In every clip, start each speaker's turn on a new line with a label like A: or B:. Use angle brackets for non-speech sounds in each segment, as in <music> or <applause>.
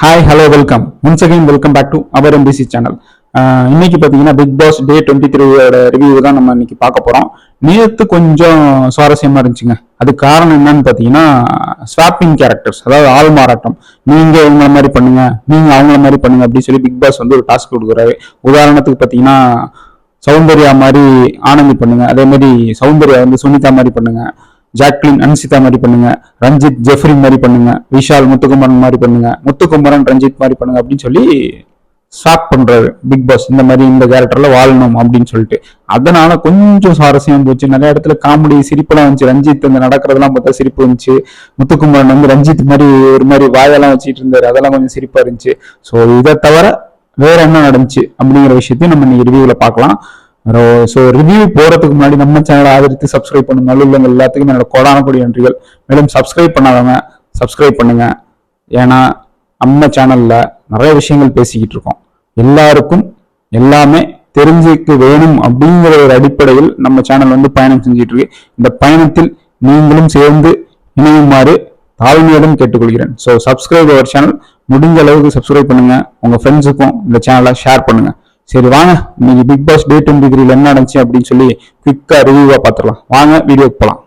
A: Hi hello welcome once again welcome back to our MBC channel இன்னைக்கு பார்த்தீங்கன்னா big Boss day twenty த்ரீயோட review தான் நம்ம இன்னைக்கு பார்க்க போகிறோம் நேற்று கொஞ்சம் சுவாரஸ்யமாக இருந்துச்சுங்க. அது காரணம் என்னன்னு பார்த்தீங்கன்னா ஸ்வாப்பிங் கேரக்டர்ஸ் அதாவது ஆள் மாறாட்டம். நீங்கள் இவங்கள மாதிரி பண்ணுங்க நீங்கள் அவங்கள மாதிரி பண்ணுங்க அப்படின்னு சொல்லி பிக் பாஸ் வந்து ஒரு டாஸ்க் கொடுக்குறாரு. உதாரணத்துக்கு பார்த்தீங்கன்னா சௌந்தர்யா மாதிரி ஆனந்தி பண்ணுங்க. அதே மாதிரி சௌந்தர்யா வந்து சுனிதா மாதிரி பண்ணுங்க. ஜாக்லின் அன்சிதா மாதிரி பண்ணுங்க. ரஞ்சித் ஜெஃப்ரி மாதிரி பண்ணுங்க. விஷால் முத்துக்குமரன் மாதிரி பண்ணுங்க. முத்துக்குமரன் ரஞ்சித் மாதிரி பண்ணுங்க அப்படின்னு சொல்லி ஸ்டாப் பண்றாரு. பிக் பாஸ் இந்த மாதிரி இந்த கேரக்டர்ல வாழணும் அப்படின்னு சொல்லிட்டு. அதனால கொஞ்சம் சுவாரஸ்யம் போச்சு. நிறைய இடத்துல காமெடி சிரிப்பெல்லாம் வந்துச்சு. ரஞ்சித் இந்த நடக்கிறதெல்லாம் பார்த்தா சிரிப்பு இருந்துச்சு முத்துக்குமரன் வந்து ரஞ்சித் மாதிரி ஒரு மாதிரி வாயெல்லாம் வச்சுட்டு இருந்தாரு. அதெல்லாம் கொஞ்சம் சிரிப்பா இருந்துச்சு. ஸோ இதை தவிர வேற என்ன நடந்துச்சு அப்படிங்கிற விஷயத்தையும் நம்ம இன்னைக்கு ரிவ்யூல பார்க்கலாம். ஸோ ரிவ்யூ போறதுக்கு முன்னாடி நம்ம சேனலை ஆதரித்து சப்ஸ்கிரைப் பண்ணும் நல்லுள்ளவங்க எல்லாத்துக்கும் என்னோட கோடான கொடி நன்றிகள். மேலும் சப்ஸ்கிரைப் பண்ணாதவங்க சப்ஸ்கிரைப் பண்ணுங்க. ஏன்னா நம்ம சேனல்ல நிறைய விஷயங்கள் பேசிக்கிட்டு இருக்கோம். எல்லாருக்கும் எல்லாமே தெரிஞ்சுக்க வேணும் அப்படிங்கிற ஒரு அடிப்படையில் நம்ம சேனல் வந்து பயணம் செஞ்சிட்டு இருக்கு. இந்த பயணத்தில் நீங்களும் சேர்ந்து இணையுமாறு தாழ்மையுடன் கேட்டுக்கொள்கிறேன். ஸோ சப்ஸ்கிரைப் அவர் சேனல் முடிஞ்ச அளவுக்கு சப்ஸ்கிரைப் பண்ணுங்க. உங்க ஃப்ரெண்ட்ஸுக்கும் இந்த சேனலை ஷேர் பண்ணுங்க. சரி வாங்க. இன்னைக்கு பிக் பாஸ் டே டுவெண்ட்டி த்ரீல என்ன நடந்துச்சு அப்படின்னு சொல்லி குவிக்கா ரிவ்யூவா பார்த்துடலாம் வாங்க வீடியோக்கு போலாம்.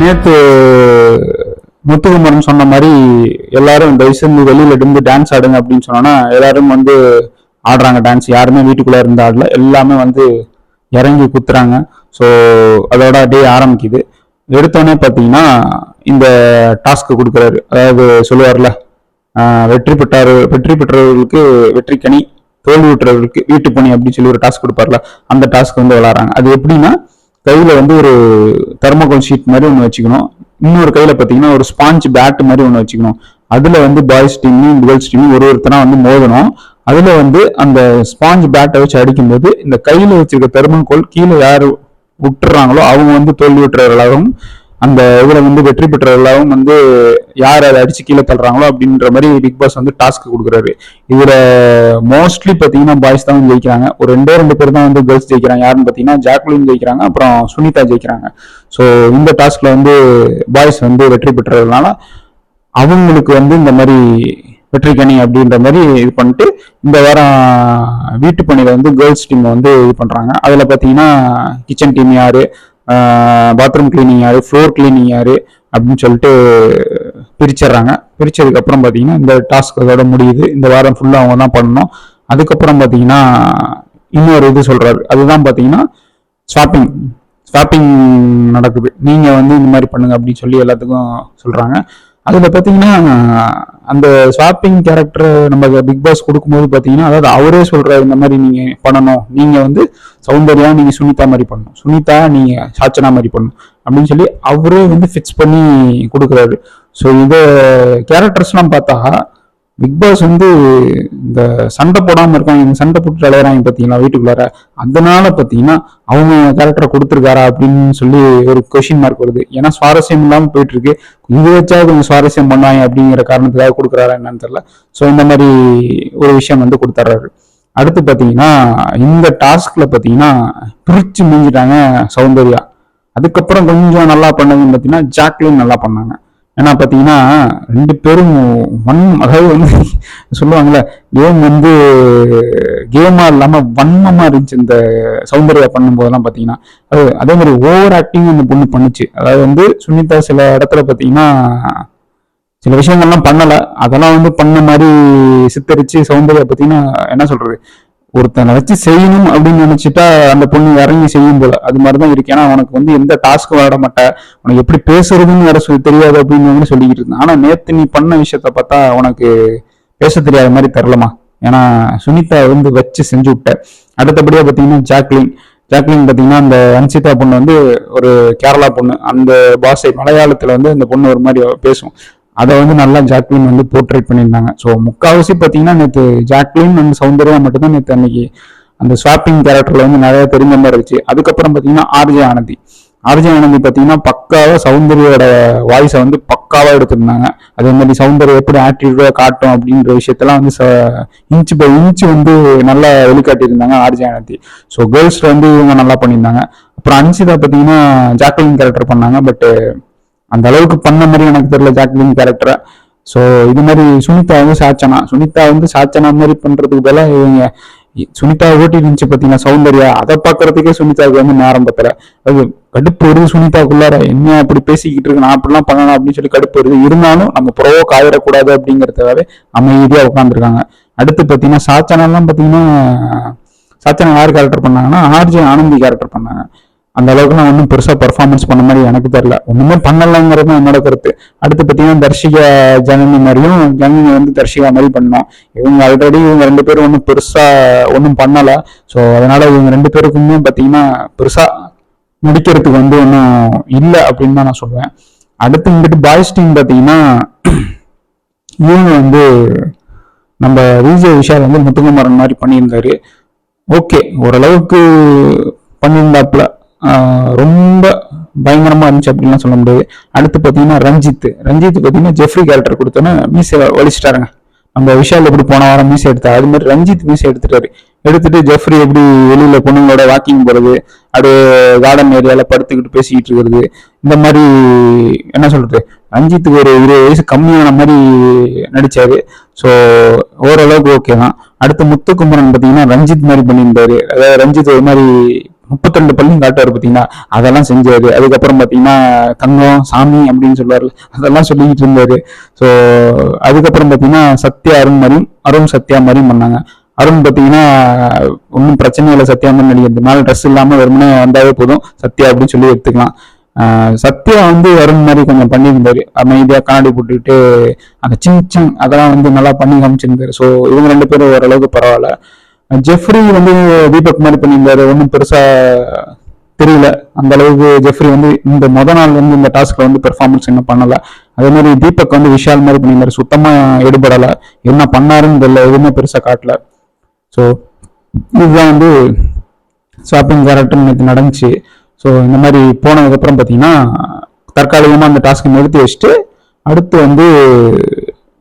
A: நேத்து முத்துகுமரன் சொன்ன மாதிரி எல்லாரும் தயவு செஞ்சு வெளியில இருந்து டான்ஸ் ஆடுங்க அப்படின்னு சொன்னோன்னா எல்லாரும் வந்து ஆடுறாங்க டான்ஸ் யாருமே வீட்டுக்குள்ள இருந்து ஆடல. எல்லாமே வந்து இறங்கி குத்துறாங்க. ஸோ அதோட டே ஆரம்பிக்குது. எடுத்தோடனே பார்த்தீங்கன்னா இந்த டாஸ்க் கொடுக்குறாரு. அதாவது சொல்லுவார்ல வெற்றி பெற்றார் வெற்றி பெற்றவர்களுக்கு வெற்றி கனி தோல்வி விட்டுறவர்களுக்கு வீட்டு பணி அப்படின்னு சொல்லி ஒரு டாஸ்க் கொடுப்பார்ல அந்த டாஸ்க் வந்து விளாட்றாங்க. அது எப்படின்னா கையில் வந்து ஒரு தெர்மோகோல் ஷீட் மாதிரி ஒன்று வச்சுக்கணும். இன்னொரு கையில பாத்தீங்கன்னா ஒரு ஸ்பாஞ்ச் பேட் மாதிரி ஒன்று வச்சுக்கணும். அதுல வந்து பாய்ஸ் டீம்லையும் கேர்ள்ஸ் டீம்லையும் ஒரு ஒருத்தனா வந்து மோதணும். அதுல வந்து அந்த ஸ்பாஞ்ச் பேட்டை வச்சு அடிக்கும்போது இந்த கையில வச்சிருக்க தெர்மோகோல் கீழே யார் விட்டுறாங்களோ அவங்க வந்து தோல்வி விட்டுறவர்களாகவும் அந்த இதுல வந்து வெற்றி பெற்றவர்களாகவும் வந்து யார் அதை அடிச்சு கீழே தள்ளுறாங்களோ அப்படின்ற மாதிரி பிக் பாஸ் வந்து டாஸ்க் கொடுக்குறாரு. இதுல மோஸ்ட்லி பாத்தீங்கன்னா பாய்ஸ் தான் வந்து ஜெயிக்கிறாங்க. ஒரு ரெண்டே ரெண்டு பேர் தான் வந்து கேர்ள்ஸ் ஜெயிக்கிறாங்க. யாருன்னு பாத்தீங்கன்னா ஜாக்லின் ஜெயிக்கிறாங்க. அப்புறம் சுனிதா ஜெயிக்கிறாங்க. ஸோ இந்த டாஸ்க்ல வந்து பாய்ஸ் வந்து வெற்றி பெற்றதுனால அவங்களுக்கு வந்து இந்த மாதிரி வெற்றி கனி அப்படின்ற மாதிரி இது பண்ணிட்டு இந்த வாரம் வீட்டு பணியில வந்து கேர்ள்ஸ் டீம் வந்து இது பண்றாங்க. அதுல பாத்தீங்கன்னா கிச்சன் டீம் யாரு? பாத்ரூம் கிளீனிங் யார் ஃப்ளோர் கிளீனிங் யார் அப்படின்னு சொல்லிட்டு பிரிச்சிடுறாங்க. பிரித்ததுக்கப்புறம் பார்த்தீங்கன்னா இந்த டாஸ்க் அதோட முடியுது. இந்த வாரம் ஃபுல்லாக அவங்க தான் பண்ணணும். அதுக்கப்புறம் பார்த்தீங்கன்னா இன்னொரு இது சொல்கிறாரு அதுதான் பார்த்தீங்கன்னா ஷாப்பிங் ஸ்வாப்பிங் நடக்குது. நீங்கள் வந்து இந்த மாதிரி பண்ணுங்க அப்படின்னு சொல்லி எல்லாத்துக்கும் சொல்கிறாங்க அதில் பார்த்தீங்கன்னா அந்த ஸ்வாப்பிங் கேரக்டர் நம்ம பிக் பாஸ் கொடுக்கும்போது பார்த்தீங்கன்னா அதாவது அவரே சொல்கிறார் இந்த மாதிரி நீங்கள் பண்ணணும். நீங்கள் வந்து சௌந்தர்யா நீங்கள் சுனிதா மாதிரி பண்ணணும். சுனிதா நீங்கள் சாச்சனா மாதிரி பண்ணணும். அப்படின்னு சொல்லி அவரே வந்து ஃபிக்ஸ் பண்ணி கொடுக்குறாரு. ஸோ இந்த கேரக்டர்ஸ்லாம் பார்த்தா பிக் பாஸ் வந்து இந்த சண்டை போடாமல் இருக்காங்க. இந்த சண்டை போட்டு அலையிறாங்க பார்த்தீங்களா வீட்டுக்குள்ளார? அதனால பார்த்தீங்கன்னா அவங்க கேரக்டரை கொடுத்துருக்காரா அப்படின்னு சொல்லி ஒரு கொஷின் மார்க் வருது. ஏன்னா சுவாரஸ்யம் இல்லாமல் போயிட்டு இருக்கு இது வச்சாவது கொஞ்சம் சுவாரஸ்யம் பண்ணாங்க அப்படிங்கிற காரணத்துக்காக கொடுக்குறாரா என்னன்னு தெரியல. ஸோ இந்த மாதிரி ஒரு விஷயம் வந்து கொடுத்துட்றாரு அடுத்து பார்த்தீங்கன்னா இந்த டாஸ்க்ல பார்த்தீங்கன்னா பிரிச்சு முடிஞ்சிட்டாங்க சௌந்தர்யா. அதுக்கப்புறம் கொஞ்சம் நல்லா பண்ணதுன்னு பார்த்தீங்கன்னா ஜாக்லின் நல்லா பண்ணாங்க. ஏன்னா பார்த்தீங்கன்னா ரெண்டு பேரும் வன் அதாவது வந்து <laughs> சொல்லுவாங்கல்ல கேம் வந்து கேமாக இல்லாமல் வன்மமாக இருந்துச்சு இந்த சௌந்தர்யா பண்ணும்போதெல்லாம் பார்த்தீங்கன்னா அது அதே மாதிரி ஓவர் ஆக்டிங் அந்த பொண்ணு பண்ணுச்சு. அதாவது வந்து சுனிதா சில இடத்துல பார்த்தீங்கன்னா சில விஷயங்கள்லாம் பண்ணலை. அதெல்லாம் வந்து பண்ண மாதிரி சித்தரிச்சு சௌந்தர்யா பார்த்தீங்கன்னா என்ன சொல்றது ஒருத்தனை வச்சு செய்யணும் அப்படின்னு நினைச்சிட்டா அந்த பொண்ணு இறங்கி செய்யும் போல. அது மாதிரிதான் இருக்கு. ஏன்னா உனக்கு வந்து எந்த டாஸ்க்கும் விளாட மாட்டேன் உனக்கு எப்படி பேசுறதுன்னு வேற சொல்லி தெரியாது அப்படின்னு வந்து சொல்லிக்கிட்டு இருந்தேன். ஆனா நேத்து நீ பண்ண விஷயத்த பார்த்தா உனக்கு பேச தெரியாத மாதிரி தரலமா ஏன்னா சுனிதா வந்து வச்சு செஞ்சு விட்ட. அடுத்தபடியா பாத்தீங்கன்னா ஜாக்லின். ஜாக்லின் பாத்தீங்கன்னா அந்த அன்சிதா பொண்ணு வந்து ஒரு கேரளா பொண்ணு. அந்த பாஷை மலையாளத்துல வந்து அந்த பொண்ணு ஒரு மாதிரி பேசும். அதை வந்து நல்லா ஜாக்லின் வந்து போர்ட்ரேட் பண்ணியிருந்தாங்க. ஸோ முக்கால்வாசி பார்த்தீங்கன்னா நேற்று ஜாக்லின் அண்ட் சௌந்தர்யா மட்டும்தான் நேற்று அன்னைக்கு அந்த ஸ்வாப்பிங் கேரக்டரில் வந்து நிறைய தெரிஞ்ச மாதிரி இருந்துச்சு. அதுக்கப்புறம் பார்த்தீங்கன்னா ஆர்ஜே ஆனந்தி. ஆர்ஜே ஆனந்தி பார்த்தீங்கன்னா பக்காவாக சௌந்தர்யோட வாய்ஸை வந்து பக்காவாக எடுத்திருந்தாங்க. அதே மாதிரி சௌந்தர்யம் எப்படி ஆட்டிடியூடாக காட்டும் அப்படின்ற விஷயத்தெல்லாம் வந்து இன்ச்சு பை இன்ச்சு வந்து நல்லா வெளிக்காட்டியிருந்தாங்க ஆர்ஜே ஆனந்தி. ஸோ கேர்ள்ஸில் வந்து இவங்க நல்லா பண்ணியிருந்தாங்க. அப்புறம் அன்சிதா பார்த்தீங்கன்னா ஜாக்லின் கேரக்டர் பண்ணாங்க. பட்டு அந்த அளவுக்கு பண்ண மாதிரி எனக்கு தெரியல ஜாக்லின் கேரக்டரை ஸோ இது மாதிரி சுனிதா வந்து சாச்சனா. சுனிதா வந்து சாச்சனா மாதிரி பண்றதுக்கு பதிலாக இவங்க சுனிதா ஓட்டி இருந்துச்சு பார்த்தீங்கன்னா சௌந்தர்யா? அதை பார்க்கறதுக்கே சுனிதாவுக்கு வந்து நேரம் பத்தல அது கடுப்பு வருது சுனிதாக்குள்ளார என்ன அப்படி பேசிக்கிட்டு இருக்கு நான் அப்படிலாம் பண்ணணும் அப்படின்னு சொல்லி கடுப்பு வருது. இருந்தாலும் நம்ம புறவோ காயிடக்கூடாது அப்படிங்கிறதுக்காகவே அமைதியா உட்காந்துருக்காங்க அடுத்து பார்த்தீங்கன்னா சாச்சனாலாம் பார்த்தீங்கன்னா சாச்சனா யார் கேரக்டர் பண்ணாங்கன்னா ஆர்ஜே ஆனந்தி கேரக்டர் பண்ணாங்க. அந்த அளவுக்கு நான் ஒன்றும் பெருசாக பர்ஃபார்மன்ஸ் பண்ண மாதிரி எனக்கு தெரில ஒன்றுமே பண்ணலைங்கிறது தான் என்னோட கருத்து. அடுத்து பார்த்தீங்கன்னா தர்ஷிகா ஜனனி மாதிரியும் ஜனனி வந்து தர்ஷிகா மாதிரி பண்ணோம் இவங்க ஆல்ரெடி இவங்க ரெண்டு பேரும் ஒன்றும் பெருசாக ஒன்றும் பண்ணலை. ஸோ அதனால இவங்க ரெண்டு பேருக்குமே பார்த்தீங்கன்னா பெருசாக நடிக்கிறதுக்கு வந்து ஒன்றும் இல்லை அப்படின்னு தான் நான் சொல்லுவேன் அடுத்து இங்கிட்டு பாய்ஸ் டீம் பார்த்தீங்கன்னா இவங்க வந்து நம்ம விஜய் விஷால் வந்து முத்துக்குமாரன் மாதிரி பண்ணியிருந்தாரு. ஓகே ஓரளவுக்கு பண்ணியிருந்தாப்புல. ரொம்ப பயங்கரமா இருந்துச்சு அப்படின்லாம் சொல்ல முடியாது. அடுத்து பார்த்தீங்கன்னா ரஞ்சித். ரஞ்சித் பார்த்தீங்கன்னா ஜெஃப்ரி கேரக்டர் கொடுத்தோன்னே மீசை வலிச்சிட்டாருங்க. நம்ம விஷால் எப்படி போன வாரம் மீசை எடுத்தா அது மாதிரி ரஞ்சித் மீசை எடுத்துட்டாரு. எடுத்துட்டு ஜெஃப்ரி எப்படி வெளியில பொண்ணுங்களோட வாக்கிங் போறது அது கார்டன் ஏரியால படுத்துக்கிட்டு பேசிக்கிட்டு இருக்கிறது இந்த மாதிரி என்ன சொல்றது? ரஞ்சித்துக்கு ஒரு இருபது வயசு கம்மியான மாதிரி நடிச்சாரு. ஸோ ஓரளவுக்கு ஓகே தான். அடுத்து முத்துக்குமரன் பார்த்தீங்கன்னா ரஞ்சித் மாதிரி பண்ணியிருந்தாரு. அதாவது ரஞ்சித் ஒரு மாதிரி முப்பத்திரெண்டு பள்ளியும் காட்டுவார் பார்த்தீங்கன்னா அதெல்லாம் செஞ்சாரு. அதுக்கப்புறம் பார்த்தீங்கன்னா தங்கம் சாமி அப்படின்னு சொல்லுவார்ல அதெல்லாம் சொல்லிக்கிட்டு இருந்தாரு. ஸோ அதுக்கப்புறம் பார்த்தீங்கன்னா சத்யா அருண் மாதிரியும் அருண் சத்யா மாதிரியும் பண்ணாங்க. அருண் பார்த்தீங்கன்னா ஒன்றும் பிரச்சனை இல்லை சத்யா மாதிரி நடிக்கிறது மேலே ட்ரெஸ் இல்லாமல் வெறுமனே வந்தாவே போதும். சத்யா அப்படின்னு சொல்லி எடுத்துக்கலாம். ஆஹ் சத்யா வந்து அருண் மாதிரி கொஞ்சம் பண்ணியிருந்தாரு. அமைதியாக கண்ணாடி போட்டுக்கிட்டு அந்த சிங் சிங் அதெல்லாம் வந்து நல்லா பண்ணி காமிச்சிருந்தாரு. ஸோ இவங்க ரெண்டு பேரும் ஓரளவுக்கு பரவாயில்ல. ஜெஃப்ரி வந்து தீபக் மாதிரி பண்ணியிருந்தாரு. ஒன்றும் பெருசா தெரியல. அந்த அளவுக்கு ஜெஃப்ரி வந்து இந்த முத நாள் வந்து இந்த டாஸ்க்ல வந்து பெர்ஃபார்மன்ஸ் என்ன பண்ணல. அதே மாதிரி தீபக் வந்து விஷால் மாதிரி பண்ணியிருந்தாரு. சுத்தமா ஈடுபடலை என்ன பண்ணாருன்னு தெரியல. எதுவுமே பெருசா காட்டல. ஸோ இதுதான் வந்து ஷாப்பிங் கேரக்டர் நேற்று நடந்துச்சு. ஸோ இந்த மாதிரி போனதுக்கப்புறம் பார்த்தீங்கன்னா தற்காலிகமாக அந்த டாஸ்க்கை நிறுத்தி வச்சுட்டு அடுத்து வந்து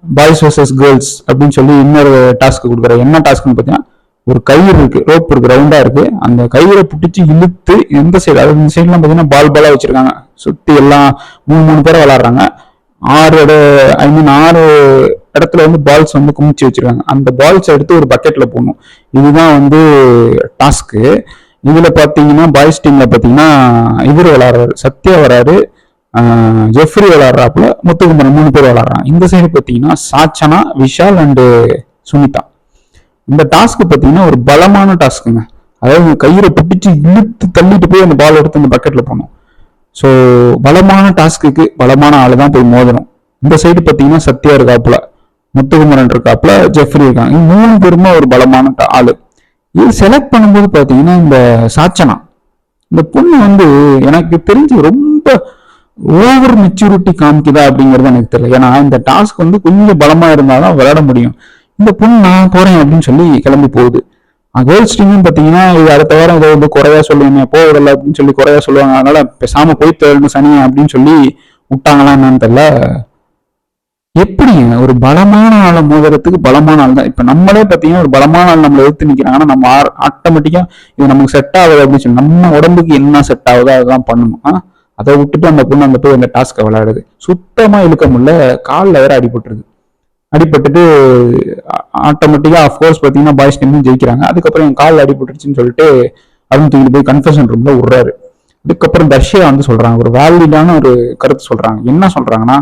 A: பாய்ஸ் வர்சஸ் கேர்ள்ஸ் அப்படின்னு சொல்லி இன்னொரு டாஸ்க் கொடுக்குறாரு. என்ன டாஸ்க்னு பார்த்தீங்கன்னா ஒரு கயிறு இருக்கு ரோப் இருக்கு ரவுண்டா இருக்கு. அந்த கயிறை பிடிச்சி இழுத்து எந்த சைடு அது இந்த சைட்லாம் பார்த்தீங்கன்னா பால் பாலா வச்சிருக்காங்க. சுத்தி எல்லாம் மூணு மூணு பேரை விளாடுறாங்க ஆறு ஐ மீன் ஆறு இடத்துல வந்து பால்ஸ் வந்து குமிச்சு வச்சிருக்காங்க. அந்த பால்ஸ் எடுத்து ஒரு பக்கெட்ல போடணும். இதுதான் வந்து டாஸ்க்கு இதுல பாத்தீங்கன்னா பாய்ஸ் டீம்ல பாத்தீங்கன்னா இவர் விளாடுறாரு சத்யா வராரு ஜெஃப்ரி விளாடுறாப்புல முத்துக்குமரன் மூணு பேர் விளாடுறாங்க இந்த சைடு பாத்தீங்கன்னா சாச்சனா விஷால் அண்டு சுனிதா. இந்த டாஸ்க் பார்த்தீங்கன்னா ஒரு பலமான டாஸ்க்குங்க அதாவது கயிறை பிடிச்சி இழுத்து தள்ளிட்டு போய் அந்த பால் எடுத்து அந்த பக்கெட்ல போகணும் ஸோ பலமான டாஸ்க்குக்கு பலமான ஆளு தான் போய் மோதணும். இந்த சைடு பார்த்தீங்கன்னா சத்யா இருக்காப்புல முத்துகுமரன் இருக்காப்புல ஜெஃப்ரி இருக்காங்க. மூணு பேருமே ஒரு பலமான ஆள். இது செலக்ட் பண்ணும்போது பார்த்தீங்கன்னா இந்த சாச்சனா இந்த பொண்ணு வந்து எனக்கு தெரிஞ்சு ரொம்ப ஓவர் மெச்சூரிட்டி காமிக்குதா அப்படிங்கிறது எனக்கு தெரியல. ஏன்னா இந்த டாஸ்க் வந்து கொஞ்சம் பலமா இருந்தாதான் விளையாட முடியும். இந்த பொண்ணு நான் போறேன் அப்படின்னு சொல்லி கிளம்பி போகுது. கேர்ள்ஸ் ஸ்ட்ரீமும் பார்த்தீங்கன்னா இது அடுத்த வாரம் இதை வந்து குறையா சொல்லுவீங்க போகல அப்படின்னு சொல்லி குறையா சொல்லுவாங்க. அதனால பேசாம போய் தேடணும் சனி அப்படின்னு சொல்லி விட்டாங்களா என்னன்னு தெரியல. எப்படிங்க ஒரு பலமான ஆளை மோதுறதுக்கு பலமான ஆள் தான். இப்போ நம்மளே பார்த்தீங்கன்னா ஒரு பலமான ஆள் நம்மளை எடுத்து நிற்கிறாங்கன்னா நம்ம ஆட்டோமேட்டிக்காக இது நமக்கு செட் ஆகுது அப்படின்னு சொல்லி நம்ம உடம்புக்கு என்ன செட் ஆகுதோ அதுதான் பண்ணணும். அதை விட்டுட்டு அந்த பொண்ணு அந்த போய் அந்த டாஸ்க்கை விளையாடுது. சுத்தமாக இழுக்க முடியல காலில் வேற அடிபட்டுருது. அடிபட்டுட்டு ஆட்டோமேட்டிக்காக அஃப்கோர்ஸ் பார்த்தீங்கன்னா பாய்ஸ் டீம் ஜெயிக்கிறாங்க. அதுக்கப்புறம் என் காலில் அடிபட்டுருச்சுன்னு சொல்லிட்டு அருண் தூக்கிட்டு போய் கன்ஃபெஷன் ரூம்ல விடுறாரு. அதுக்கப்புறம் தர்ஷியா வந்து சொல்றாங்க. ஒரு வேலிடான ஒரு கருத்து சொல்றாங்க. என்ன சொல்றாங்கன்னா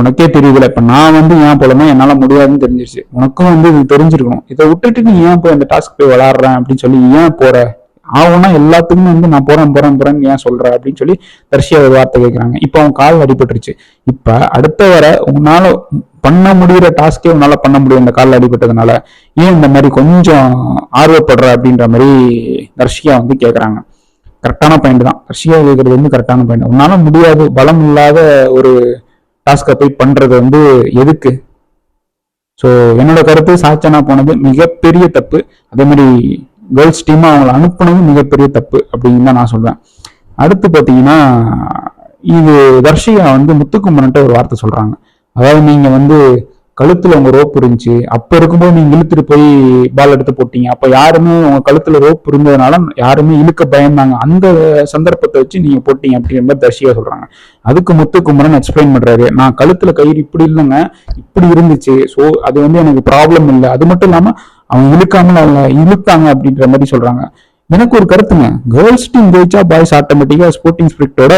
A: உனக்கே தெரியுதுல இப்ப நான் வந்து ஏன் போலன்னா என்னால முடியாதுன்னு தெரிஞ்சிருச்சு. உனக்கும் வந்து இது தெரிஞ்சிருக்கணும். இதை விட்டுட்டு நீ ஏன் போய் அந்த டாஸ்க் போய் விளாடுறேன் அப்படின்னு சொல்லி ஏன் போற? ஆகும்னா எல்லாத்துக்குமே வந்து நான் போறேன் போறேன் போறேன்னு ஏன் சொல்ற? அப்படின்னு சொல்லி தர்ஷியா ஒரு வார்த்தை கேட்குறாங்க இப்போ அவன் கால் அடிபட்டுருச்சு. இப்ப அடுத்த வர உன்னால பண்ண முடியிற டாஸ்கே உன்னால பண்ண முடியும். இந்த காலில் அடிபட்டதுனால. ஏன் இந்த மாதிரி கொஞ்சம் ஆர்வப்படுற அப்படின்ற மாதிரி தர்ஷிகா வந்து கேட்குறாங்க கரெக்டான பாயிண்ட் தான். தர்ஷியா கேட்கறது வந்து கரெக்டான பாயிண்ட் உன்னால முடியாது. பலம் இல்லாத ஒரு டாஸ்கை போய் பண்றது வந்து எதுக்கு? ஸோ என்னோட கருத்து சாச்சனா போனது மிகப்பெரிய தப்பு. அதே மாதிரி கேர்ள்ஸ் டீம் அவங்கள அனுப்புனது மிகப்பெரிய தப்பு அப்படின்னு தான் நான் சொல்வேன். அடுத்து பார்த்தீங்கன்னா இது தர்ஷிகா வந்து முத்துக்குமரன்ட்டு ஒரு வார்த்தை சொல்றாங்க. அதாவது நீங்க வந்து கழுத்துல உங்க ரோப் இருந்துச்சு அப்ப இருக்கும்போது நீங்க இழுத்துட்டு போய் பால் எடுத்து போட்டீங்க. அப்ப யாருமே உங்க கழுத்துல ரோப் இருந்ததுனால யாருமே இழுக்க பயந்தாங்க. அந்த சந்தர்ப்பத்தை வச்சு நீங்க போட்டீங்க அப்படிங்கிற மாதிரி தர்ஷிகா சொல்றாங்க. அதுக்கு முத்துக்குமரன் எக்ஸ்பிளைன் பண்றாரு. நான் கழுத்துல கயிறு இப்படி இல்லைங்க இப்படி இருந்துச்சு. ஸோ அது வந்து எனக்கு ப்ராப்ளம் இல்லை. அது மட்டும் இல்லாம அவங்க இழுக்காமல் அவங்க இழுத்தாங்க அப்படின்ற மாதிரி சொல்றாங்க. எனக்கு ஒரு கருத்துங்க. கேர்ள்ஸ் டீம் ஜெயிச்சா பாய்ஸ் ஆட்டோமேட்டிக்கா ஸ்போர்ட்டிங் ஸ்பிரிட்டோட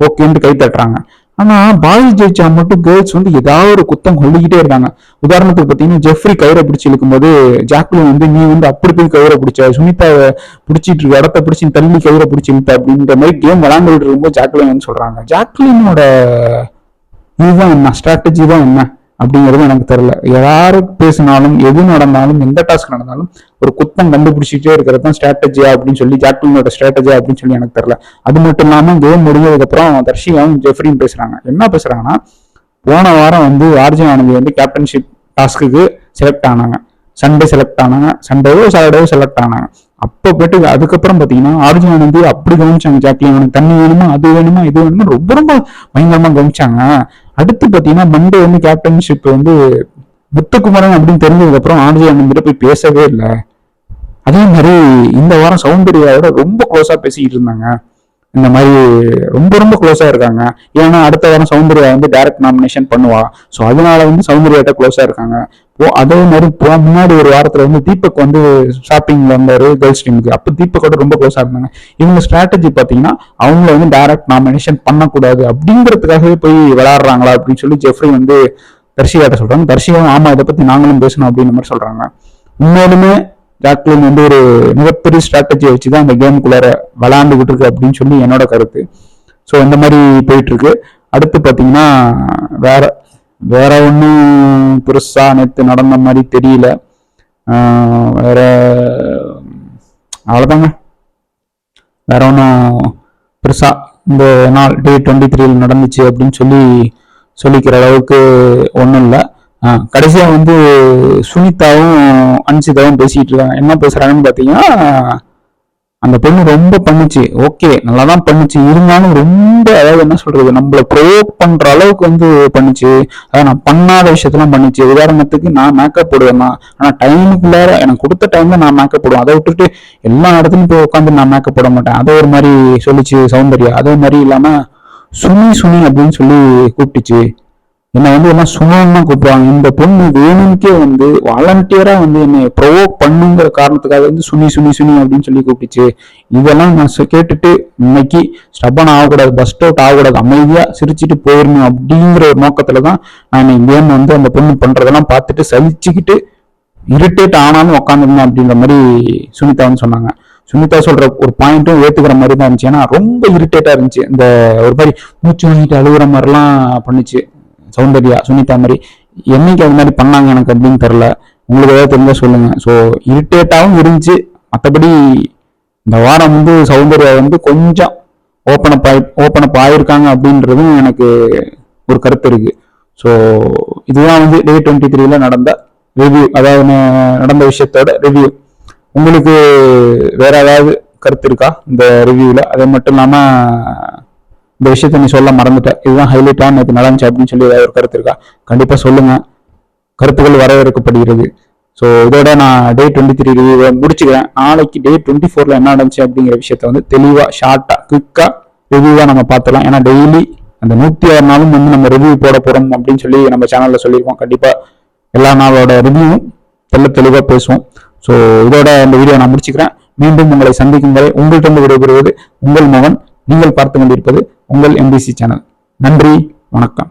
A: ஓகேன்ட்டு கை தட்டுறாங்க. ஆனா பாய்ஸ் ஜெயிச்சா மட்டும் கேர்ள்ஸ் வந்து ஏதாவது ஒரு குத்தம் கொள்ளிக்கிட்டே இருக்காங்க. உதாரணத்துக்கு பாத்தீங்கன்னா ஜெஃப்ரி கயிறை பிடிச்சி இழுக்கும்போது ஜாக்லின் வந்து நீ வந்து அப்படி போய் கயிறை பிடிச்ச சுனிதாவை பிடிச்சிட்டு இருக்க இடத்த பிடிச்சி தள்ளி கயிறை பிடிச்சி இழுத்த அப்படின்ற மாதிரி கேம் விளாண்டுட்டு இருக்கும்போது ஜாக்லின் வந்து சொல்றாங்க. ஜாக்லினோட இதுதான் என்ன? ஸ்ட்ராட்டஜி தான் என்ன? அப்படிங்கிறது எனக்கு தெரியல. யாரு பேசினாலும் எது நடந்தாலும் எந்த டாஸ்க் நடந்தாலும் ஒரு குத்தம் கண்டுபிடிச்சிட்டே இருக்கிறது தான் ஸ்ட்ராட்டஜியா அப்படின்னு சொல்லி ஜாக்லினோட ஸ்ட்ராட்டஜியா அப்படின்னு சொல்லி எனக்கு தெரியல. அது மட்டும் இல்லாமல் கேம் முடிஞ்சதுக்கப்புறம் தர்ஷிகாவும் ஜெஃப்ரியும் பேசுறாங்க. என்ன பேசுறாங்கன்னா போன வாரம் வந்து ஆர்ஜி ஆனந்தி வந்து கேப்டன்ஷிப் டாஸ்க்குக்கு செலக்ட் ஆனாங்க. சண்டே செலக்ட் ஆனாங்க. சண்டேவோ சாட்டர்டேவோ செலக்ட் ஆனாங்க. அப்போ போயிட்டு அதுக்கப்புறம் பார்த்தீங்கன்னா ஆர்ஜி ஆனந்தி அப்படி கவனிச்சாங்க. ஜாக்லின் அவனுக்கு தண்ணி வேணுமா அது வேணுமா இது வேணுமா ரொம்ப ரொம்ப பயங்கரமாக கவனிச்சாங்க. அடுத்து பார்த்தீங்கன்னா மண்டே வந்து கேப்டன்ஷிப் வந்து முத்துக்குமரன் அப்படின்னு தெரிஞ்சதுக்கு அப்புறம் ஆர்ஜி அண்ணன் போய் பேசவே இல்லை. அதே மாதிரி இந்த வாரம் சௌந்தர்யாவோட ரொம்ப க்ளோஸா பேசிக்கிட்டு இருந்தாங்க. இந்த மாதிரி ரொம்ப ரொம்ப க்ளோஸா இருக்காங்க. ஏன்னா அடுத்த வாரம் சௌந்தர்யா வந்து டைரக்ட் நாமினேஷன் பண்ணுவா. ஸோ அதனால வந்து சௌந்தர்யாட்ட க்ளோஸா இருக்காங்க. போ அதே மாதிரி போ முன்னாடி ஒரு வாரத்துல வந்து தீபக் வந்து ஷாப்பிங்ல வந்தாரு கேர்ள்ஸ் டீமுக்கு அப்போ தீபக்கோட ரொம்ப க்ளோஸா இருந்தாங்க. இவங்க ஸ்ட்ராட்டஜி பாத்தீங்கன்னா அவங்கள வந்து டைரக்ட் நாமினேஷன் பண்ணக்கூடாது அப்படிங்கிறதுக்காகவே போய் விளையாடுறாங்களா அப்படின்னு சொல்லி ஜெஃப்ரி வந்து தர்ஷிகாட்ட சொல்றாங்க. தர்ஷிகாவும் ஆமா இதை பத்தி நாங்களும் பேசணும் அப்படின்ற மாதிரி சொல்றாங்க. உண்மையிலுமே ஜாக்லின் வந்து ஒரு மிகப்பெரிய ஸ்ட்ராட்டஜியை வச்சு தான் அந்த கேமுக்குள்ளார விளாண்டுக்கிட்டு இருக்கு அப்படின்னு சொல்லி என்னோட கருத்து. ஸோ இந்த மாதிரி போயிட்டு இருக்கு அடுத்து பார்த்தீங்கன்னா வேற வேற ஒன்றும் பெருசா நேற்று நடந்த மாதிரி தெரியல. வேற அவ்வளோதாங்க வேற ஒன்றும் பெருசா இந்த நாள் டே டுவெண்ட்டி த்ரீல நடந்துச்சு அப்படின்னு சொல்லி சொல்லிக்கிற அளவுக்கு ஒன்றும் இல்லை. கடைசியா வந்து சுனிதாவும் அன்சிதாவும் பேசிட்டு இருக்காங்க என்ன பேசுறாங்கன்னு பார்த்தீங்கன்னா அந்த பொண்ணு ரொம்ப பண்ணுச்சு. ஓகே நல்லா தான் பண்ணுச்சு. இருந்தாலும் ரொம்ப அதாவது என்ன சொல்றது நம்மள ப்ரோக் பண்ற அளவுக்கு வந்து பண்ணுச்சு. அதாவது நான் பண்ணாத விஷயத்தெல்லாம் பண்ணுச்சு. உதாரணத்துக்கு நான் மேக்கப் போடுவேன் தான் ஆனா டைமுக்குள்ளார எனக்கு கொடுத்த டைம்ல நான் மேக்கப் போடுவேன். அதை விட்டுட்டு எல்லா இடத்துலயும் போய் உட்காந்து நான் மேக்கப் போட மாட்டேன். அதை ஒரு மாதிரி சொல்லிச்சு சௌந்தர்யா. அதே மாதிரி இல்லாம சுனி சுனி அப்படின்னு சொல்லி கூப்பிட்டுச்சு. என்னை வந்து எல்லாம் சுமன்னு தான் கூப்பிடுவாங்க. இந்த பொண்ணு வேணும்க்கே வந்து வாலண்டியரா வந்து என்னை ப்ரொவோக் பண்ணுங்கிற காரணத்துக்காக வந்து சுனி சுனி சுனி அப்படின்னு சொல்லி கூப்பிடுச்சு இதெல்லாம் நான் கேட்டுட்டு இன்னைக்கு ஸ்டப்பன் ஆகக்கூடாது பஸ்ட் அவுட் ஆகக்கூடாது அமைதியா சிரிச்சிட்டு போயிடணும் அப்படிங்கிற ஒரு நோக்கத்துல தான் நான் இந்த கேம் வந்து அந்த பொண்ணு பண்றதெல்லாம் பார்த்துட்டு சலிச்சுக்கிட்டு இரிட்டேட் ஆனாலும் உட்காந்துருந்தேன் அப்படின்ற மாதிரி சுனிதா வந்து சொன்னாங்க. சுனிதா சொல்ற ஒரு பாயிண்ட்டும் ஏத்துக்கிற மாதிரி தான் இருந்துச்சு. ஏன்னா ரொம்ப இரிட்டேட்டா இருந்துச்சு. இந்த ஒரு மாதிரி மூச்சு வாங்கிட்டு அழுகுற மாதிரிலாம் பண்ணுச்சு. சௌந்தர்யா சுனிதா மாதிரி என்னைக்கு அது மாதிரி பண்ணாங்க எனக்கு அப்படின்னு தெரில உங்களுக்கு ஏதாவது தெரிஞ்சா சொல்லுங்க. ஸோ இரிட்டேட்டாகவும் இருந்துச்சு. மற்றபடி இந்த வாரம் வந்து சௌந்தர்யா வந்து கொஞ்சம் ஓப்பன் அப் ஆகி ஓப்பன் அப் ஆயிருக்காங்க அப்படின்றதும் எனக்கு ஒரு கருத்து இருக்கு. ஸோ இதுதான் வந்து டே டுவெண்ட்டி த்ரீல நடந்த ரிவ்யூ அதாவது நடந்த விஷயத்தோட ரிவ்யூ உங்களுக்கு வேற ஏதாவது கருத்து இருக்கா இந்த ரிவ்யூவில் அது மட்டும் இல்லாமல் இந்த விஷயத்த நீ சொல்ல மறந்துட்ட. இதுதான் ஹைலைட் நேற்று நடந்துச்சு அப்படின்னு சொல்லி ஏதாவது ஒரு கருத்து இருக்கா? கண்டிப்பாக சொல்லுங்க. கருத்துக்கள் வரவேற்கப்படுகிறது. ஸோ இதோட நான் டே டுவெண்ட்டி த்ரீ ரிவியூவை முடிச்சுக்கிறேன். நாளைக்கு டே டுவெண்ட்டி ஃபோரில் என்ன நடந்துச்சு அப்படிங்கிற விஷயத்த வந்து தெளிவாக ஷார்ட்டாக குயிக்காக ரிவ்யூவாக நம்ம பார்த்துலாம் ஏன்னா டெய்லி அந்த நூற்றி ஆறு நாளும் வந்து நம்ம ரிவ்யூ போட போகிறோம் அப்படின்னு சொல்லி நம்ம சேனலில் சொல்லியிருக்கோம். கண்டிப்பாக எல்லா நாளோட ரிவ்யூவும் தெல்ல தெளிவாக பேசுவோம். ஸோ இதோட இந்த வீடியோ நான் முடிச்சுக்கிறேன். மீண்டும் உங்களை சந்திக்கும் வரை உங்கள்கிட்ட விடைபெறுவது உங்கள் மகன் நீங்கள் பார்த்து கொண்டிருப்பது உங்கள் எம்பிசி சேனல் நன்றி வணக்கம்.